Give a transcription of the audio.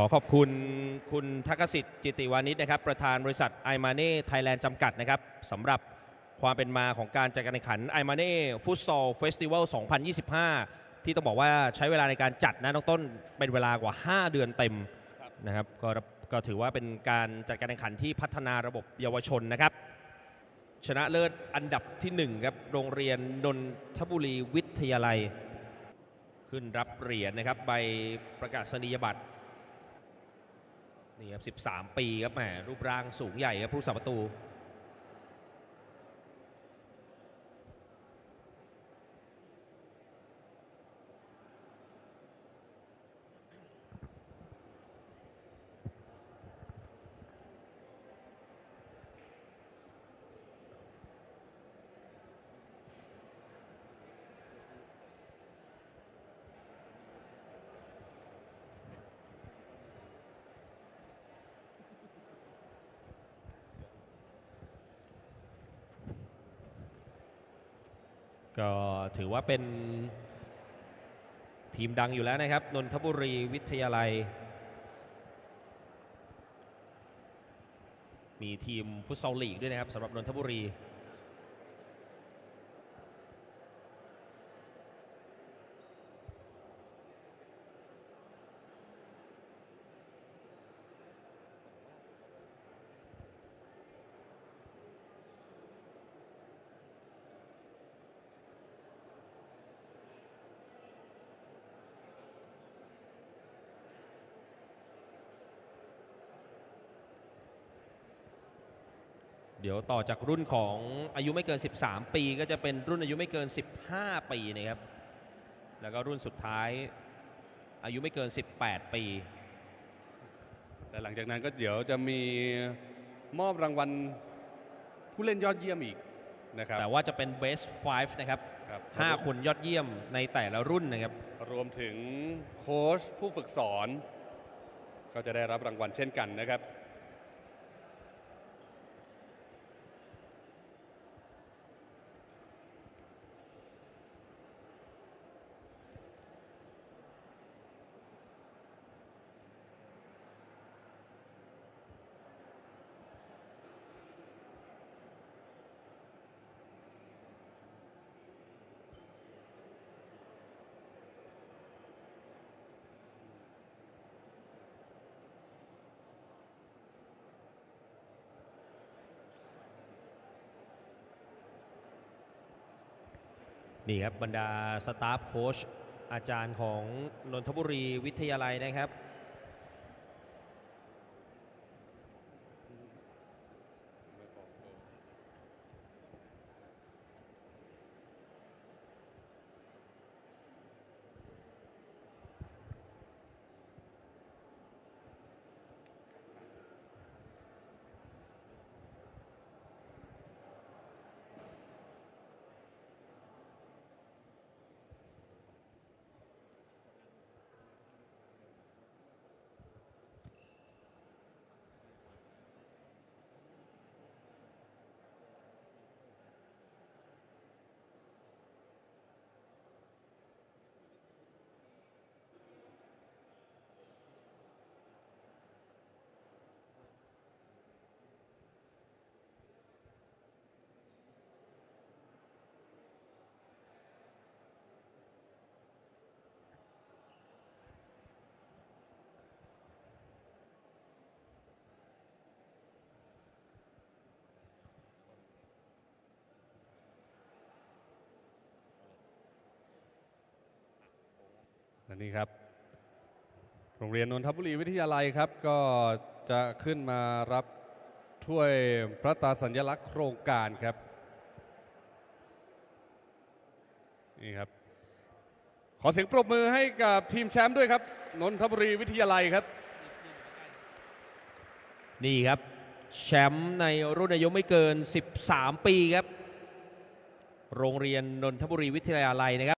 ขอขอบคุณคุณทักษิตจิติวานิชนะครับ ประธานบริษัทไอมาเน่ไทยแลนด์จำกัดนะครับสำหรับความเป็นมาของการจัดการแข่งขันไอมาเน่ฟุตซอลเฟสติวัล 2025 ที่ต้องบอกว่าใช้เวลาในการจัดนะน้องต้นเป็นเวลากว่า 5 เดือนเต็มนะครับก็ก็ถือว่าเป็นการจัดการแข่งขันที่พัฒนาระบบเยาวชนนะครับ ชนะเลิศอันดับที่ 1 ครับ โรงเรียนนนทบุรีวิทยาลัย ขึ้นรับเหรียญนะครับใบประกาศนียบัตร นี่ครับ13 ปีครับแหมรูปร่างสูงใหญ่ครับผู้สาประตู ก็ถือว่าเป็นทีมดังอยู่แล้วนะครับ นนทบุรีวิทยาลัย มีทีมฟุตซอลลีกด้วยนะครับสำหรับนนทบุรี เดี๋ยวต่อจากรุ่นของอายุไม่เกิน 13 ปี ก็จะเป็นรุ่นอายุไม่เกิน 15 ปีนะครับ แล้วก็รุ่นสุดท้าย อายุไม่เกิน 18 ปีและหลังจากนั้นก็เดี๋ยวจะมีมอบรางวัลผู้เล่นยอดเยี่ยมอีกนะครับแต่ว่าจะเป็น best 5นะครับครับ5คนยอดเยี่ยมในแต่ละรุ่นนะครับ รวมถึงโค้ชผู้ฝึกสอน ก็จะได้รับรางวัลเช่นกันนะครับ นี่ครับบรรดาสตาฟโค้ชอาจารย์ของนนทบุรีวิทยาลัยนะครับ และนี่ครับ โรงเรียนนนทบุรีวิทยาลัยครับ ก็จะขึ้นมารับถ้วยพระตาสัญลักษณ์โครงการครับนี่ครับ ขอเสียงปรบมือให้กับทีมแชมป์ด้วยครับนนทบุรีวิทยาลัยครับ นี่ครับ แชมป์ในรุ่นอายุไม่เกิน 13 ปีครับ โรงเรียนนนทบุรีวิทยาลัยนะครับ